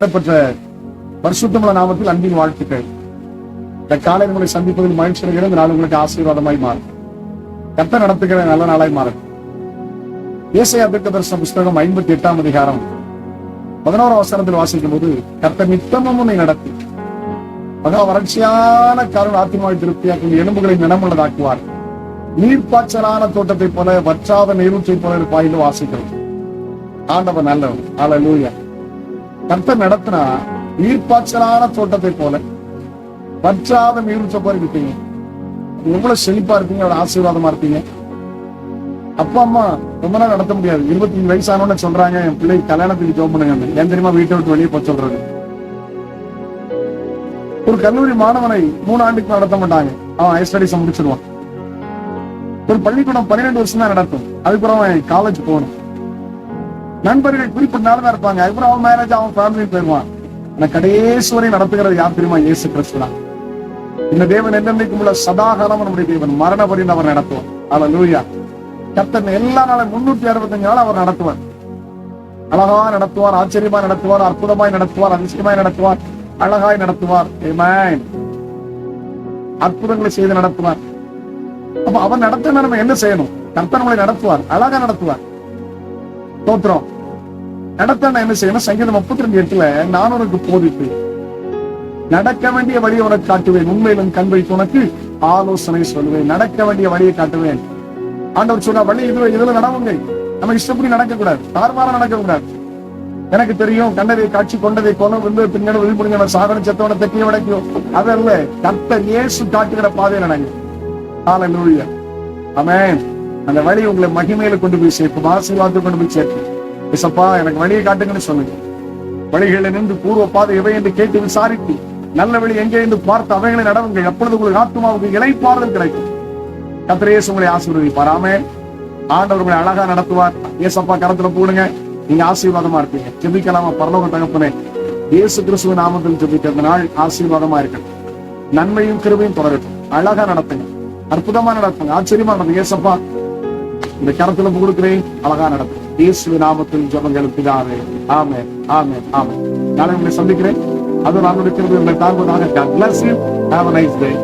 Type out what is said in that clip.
பெற்ற பரிசுத்தமுள்ள நாமத்தில் அன்பின் வாழ்த்துக்கள். இந்த காலை உங்களை சந்திப்பதில் மகிழ்ச்சி அடைகிற இந்த நாள் உங்களுக்கு ஆசீர்வாதமாய் மாறும். கத்த நடத்துகிற நல்ல நாளாய் மாறும். ஏசையா தீர்க்கதரிசன புஸ்தகம் ஐம்பத்தி எட்டாம் அதிகாரம் பதினோராம் வசனத்தில் வாசிக்கும் போது கத்த நித்தமும் உன்னை நடத்தி மகா வறட்சியான கருண் ஆத்திமாவை திருப்தியாக்கும் எலும்புகளை நினமுள்ளதாக்குவார் நீர்ப்பாய்ச்சலான தோட்டத்தை போல வற்றாத நீரூற்றை போல இருப்பாயிலும் என்று வாசிக்கிறோம். ஆண்டவர் ஆல லூயா கர்த்தர் நடத்தினா நீர்ப்பாய்ச்சலான தோட்டத்தை போல. பற்றாத நீரூற்ற போல இருப்பீங்க எவ்வளவு செழிப்பா இருப்பீங்க அவ்வளவு ஆசீர்வாதமா இருப்பீங்க. அப்பா அம்மா ரொம்ப நாள் நடத்த முடியாது. இருபத்தி அஞ்சு வயசானவன சொல்றாங்க என் பிள்ளை கல்யாணத்துக்கு ஜோம் பண்ணுங்க ஏன் தெரியுமா? வீட்டை விட்டு வெளியே போக சொல்றது ஒரு கல்லூரி மாணவனை மூணு ஆண்டுக்கு நடத்த மாட்டாங்க. அவன் ஹையர் ஸ்டடிஸ் முடிச்சிருவான். ஒரு பள்ளிக்கூடம் பன்னிரெண்டு வருஷம் தான் நடத்தும் அதுக்கப்புறம் அவன் காலேஜ் போகணும். நண்பர்கள் குறிப்பிட்ட நாள் தான் இருப்பாங்க. அதுக்கப்புறம் அவன் மேரேஜ் அவன் ஃபேமிலி போயிடுவான். ஆனா கடைசி நடத்துகிறது யார் தெரியுமா? இயேசு கிறிஸ்து தான். இந்த தேவன் என்னென்னைக்கும் உள்ள சதாகாலம் நம்முடைய தேவன். மரண பரிந்து அவர் நடத்துவார். ஆனா லூயா கத்தன் எல்லா நாளும் முன்னூத்தி அறுபத்தஞ்சு நாள் அவர் நடத்துவார். அழகா நடத்துவார் ஆச்சரியமா நடத்துவார் அற்புதமாய் நடத்துவார் அதிசயமாய் நடத்துவார் அழகாய் நடத்துவார். அற்புதங்களை செய்து நடத்துவார். அப்ப அவர் நடத்தினா நம்ம என்ன செய்யணும்? கர்த்தர் நம்மளை நடத்துவார். அழகா நடத்துவார். தோத்திரம் நடத்த நான் என்ன செய்யணும் சங்கீதம் முப்பத்தி ரெண்டு எட்டுல நான் உனக்கு போதிப்பேன். நடக்க வேண்டிய வழியை உனக்கு காட்டுவேன். உண்மையிலும் கண் வைத்து உனக்கு ஆலோசனை சொல்லுவேன் நடக்க வேண்டிய வழியை காட்டுவேன். ஆண்டவர் சொன்ன வழி இதுல இதுல நடவுங்க. நம்ம இஷ்டப்படி நடக்க கூடாது தார்மாரம் நடக்க கூடாது எனக்கு தெரியும் கண்டதை காட்சி கொண்டதை கொலை வந்து பின்னாடி விழிப்புடுங்க சாதனை செத்தவன தெட்டிய உடைக்கும் அதல்ல கத்த இயேசு காட்டுகிற பாதையில நடங்க. ஹalleluya அமேன் அந்த வழி உங்களை மகிமையில கொண்டு போய் சேர்க்கும் ஆசீர்வாதத்தை கொண்டு போய் சேர்க்கும். விசப்பா எனக்கு வழியை காட்டுங்கன்னு சொல்லுங்க. வழிகளில் நின்று பூர்வ பாதை இவை என்று கேட்டு விசாரித்து நல்ல வழி எங்கே என்று பார்த்து அவைகளை நடவுங்கள். எப்பொழுது உங்களுக்கு ஆத்மாவுக்கு இலைப்பாறுதல் கிடைக்கும். கத்திரேசு உங்களை ஆசீர்வதி ஆமென் ஆண்டவர் உங்களை அழகா நடத்துவார். ஏசப்பா கரத்துல போடுங்க. நீங்க ஆசீர்வாதமா இருப்பீங்க. ஜெபிக்கலாமா? பரலோக தகப்பனே. இயேசு கிறிஸ்துவ நாமத்தில் ஜெபிக்க நாள் ஆசீர்வாதமா இருக்கட்டும். நன்மையும் கிருபையும் தொடரட்டும் அழகா நடத்துங்க. அற்புதமா நடத்துங்க. ஆச்சரியமா நடத்துங்க. ஏசப்பா இந்த கரத்துல கொடுக்கிறேன். அழகா நடக்கும். இயேசு நாமத்தில் ஜபங்கள் பிதாவே ஆமே ஆமே ஆமே நாளை உங்களை சந்திக்கிறேன். அது நான் இருக்கிறது உங்களை தாங்குவதாக God bless you. Have a nice day.